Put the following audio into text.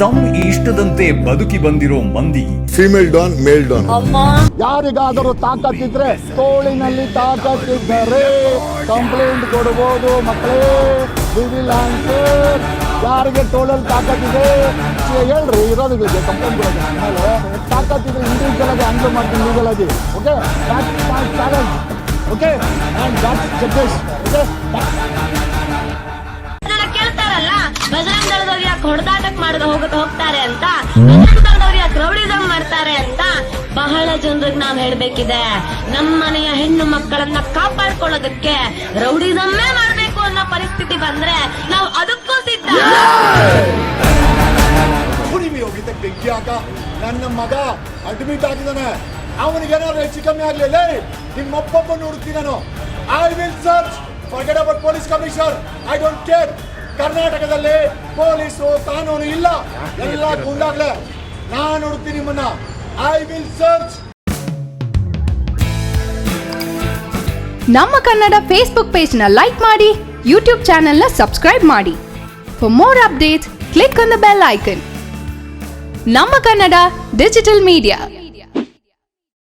ತಮ್ಮ ಇಷ್ಟದಂತೆ ಬದುಕಿ ಬಂದಿರೋ ಮಂದಿ. ಫಿಮೇಲ್ ಡಾನ್ ಮೇಲ್ ಡಾನ್ ಯಾರಿಗಾದರೂ ತಾಕತ್ತಿದ್ರೆ ತೋಳಿನಲ್ಲಿ ತಾಕತ್ತಿದ್ದರೆ ಕಂಪ್ಲೇಂಟ್ ಕೊಡಬಹುದು ಮಕ್ಕಳೇ. ಸಿವಿಲ್ ಆನ್ಸರ್ ಯಾರಿಗೆ ತೋಳಲ್ಲಿ ತಾಕತ್ತಿದೆ? ಹೇಳ್ರಿ ಇರೋದಿಗಳಿಗೆ ಕಂಪ್ಲೇಂಟ್ ಕೊಡೋದು. ಆಮೇಲೆ ತಾಕತ್ತಿದ್ರೆ ಇಂಡಿವಿಜುವಲ್ ಆಗಿ ಹ್ಯಾಂಡಲ್ ಮಾಡ್ತೀನಿ ಲೀಗಲ್ ಆಗಿ. Okay challenge okay and judges okay ಹೊಡೆದಾಟಕ್ ಮಾಡಿದ ಹೋಗ ಹೋಗ್ತಾರೆ ಅಂತ. ಬಜರಂಗ ದಳದವ್ರು ಮಾಡ್ತಾರೆ ಅಂತ ಬಹಳ ಜನರಿಗೆ ನಾವ್ ಹೇಳ್ಬೇಕಿದೆ. ನಮ್ಮ ಮನೆಯ ಹೆಣ್ಣು ಮಕ್ಕಳನ್ನ ಕಾಪಾಡ್ಕೊಳ್ಳೋದಕ್ಕೆ ರೌಡಿಸಮ್ಮೇ ಮಾಡ್ಬೇಕು ಅನ್ನೋ ಪರಿಸ್ಥಿತಿ ಬಂದ್ರೆ ನಾವು ಅದಕ್ಕೂ ಸಿದ್ಧ. ಕುಡಿಮಿ ಹೋಗಿದ್ದ ಬೆಂಕಿ ಹಾಕ ನನ್ನ ಮಗ ಅಡ್ಮಿಟ್ ಆಗಿದ್ದಾನೆ. ಅವನಿಗೆ ಏನಾದ್ರು ಹೆಚ್ಚು ಕಮ್ಮಿ ಆಗ್ಲಿಲ್ಲ ನಿಮ್ಮಪ್ಪಪ್ಪ ನೋಡ್ತೀನಿ ನಾನು. I will search forget about police commissioner I don't care ಕರ್ನಾಟಕದಲ್ಲಿ ಪೊಲೀಸು ಕಾನೂನು ಇಲ್ಲ. ಎಲ್ಲ ಗುಂಡಾಗ್ಲೆ. ನಾನು ನೋಡ್ತೀನಿ ನಿಮ್ಮನ್ನ. ಐ ವಿಲ್ ಸರ್ಚ್ ನಮ್ಮ ಕನ್ನಡ ಫೇಸ್ಬುಕ್ ಪೇಜ್ನ ಲೈಕ್ ಮಾಡಿ ಯೂಟ್ಯೂಬ್ ಚಾನೆಲ್ನ ಸಬ್ಸ್ಕ್ರೈಬ್ ಮಾಡಿ. For more updates click on the bell icon ನಮ್ಮ ಕನ್ನಡ ಡಿಜಿಟಲ್ ಮೀಡಿಯಾ